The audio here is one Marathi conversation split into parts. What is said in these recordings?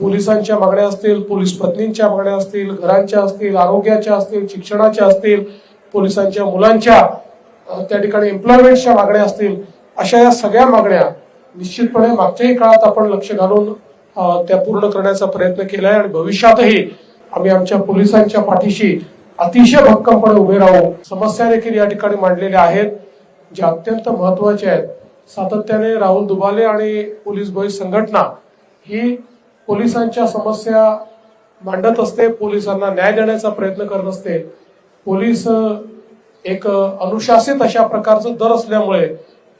पोलिसांच्या मागण्या असतील पोलीस पत्नींच्या मागण्या असतील घरांच्या असतील आरोग्याच्या असतील शिक्षणाच्या असतील पोलिसांच्या मुलांच्या त्या ठिकाणी एम्प्लॉयमेंटच्या मागण्या असतील अशा या सगळ्या मागण्या निश्चितपणे मागच्याही काळात आपण लक्ष घालून त्या पूर्ण करण्याचा प्रयत्न केला आहे आणि भविष्यातही आम्ही आमच्या पोलिसांच्या पाठीशी अतिशय भक्कमपणे उभे राहू. समस्या देखील या ठिकाणी मांडलेल्या आहेत ज्या अत्यंत महत्त्वाच्या आहेत. सातत्याने राहुल दुबाले आणि पोलीस बॉय संघटना ही पोलिसांच्या समस्या मांडत असते पोलिसांना न्याय देण्याचा प्रयत्न करत असते. पोलीस एक अनुशासित अशा प्रकारचं दर असल्यामुळे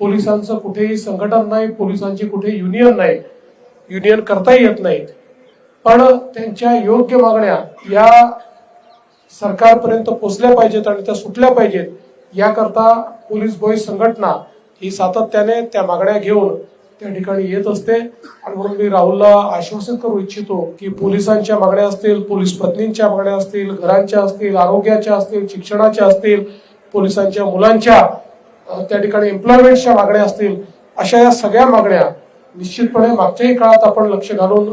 पोलिसांचं कुठेही संघटन नाही पोलिसांची कुठे युनियन नाही युनियन करताही येत नाही. पण त्यांच्या योग्य मागण्या या सरकारपर्यंत पोहोचल्या पाहिजेत आणि त्या सुटल्या पाहिजेत. याकरता पोलीस बॉय संघटना ही सातत्याने त्या मागण्या घेऊन त्या ठिकाणी येत असते. आणि म्हणून मी राहुलला आश्वासित करू इच्छितो की पोलिसांच्या मागण्या असतील पोलीस पत्नींच्या मागण्या असतील घरांच्या असतील आरोग्याच्या असतील शिक्षणाच्या असतील पोलिसांच्या मुलांच्या त्या ठिकाणी एम्प्लॉयमेंटच्या मागण्या असतील अशा या सगळ्या मागण्या निश्चितपणे मागच्याही काळात आपण लक्ष घालून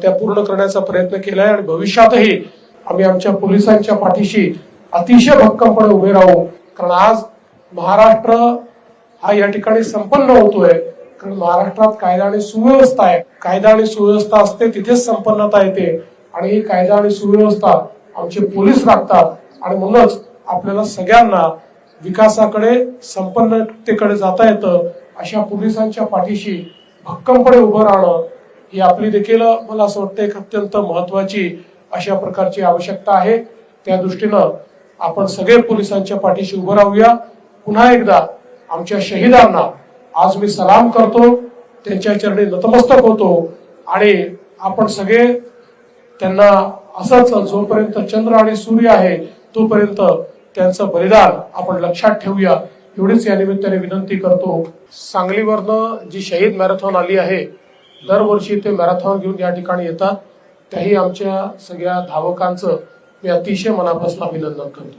त्या पूर्ण करण्याचा प्रयत्न केला आहे आणि भविष्यातही आम्ही आमच्या पोलिसांच्या पाठीशी अतिशय भक्कमपणे उभे राहू. कारण आज महाराष्ट्र हा या ठिकाणी संपन्न होतोय. कारण महाराष्ट्रात कायदा आणि सुव्यवस्था आहे. कायदा आणि सुव्यवस्था असते तिथेच संपन्नता येते. आणि ही कायदा आणि सुव्यवस्था आमचे पोलीस राखतात. आणि म्हणूनच आपल्याला सगळ्यांना विकासाकडे संपन्नतेकडे जाता येतं अशा पोलिसांच्या पाठीशी भक्कमपणे उभं राहणं ही आपली देखील मला असं वाटतं एक अत्यंत महत्वाची अशा प्रकारची आवश्यकता आहे. त्या दृष्टीनं आपण सगळे पोलिसांच्या पाठीशी उभं राहूया. पुन्हा एकदा आमच्या शहीदांना आज मी सलाम करतो त्यांच्या चरणी नतमस्तक होतो आणि आपण सगळे त्यांना असंच जोपर्यंत चंद्र आणि सूर्य आहे तोपर्यंत त्यांचं बलिदान आपण लक्षात ठेवूया. एवढीच या निमित्ताने विनंती करतो. सांगलीवरनं जी शहीद मॅरेथॉन आली आहे दरवर्षी ते मॅरेथॉन घेऊन या ठिकाणी येतात. त्याही आमच्या सगळ्या धावकांचं मी अतिशय मनापासून अभिनंदन करतो.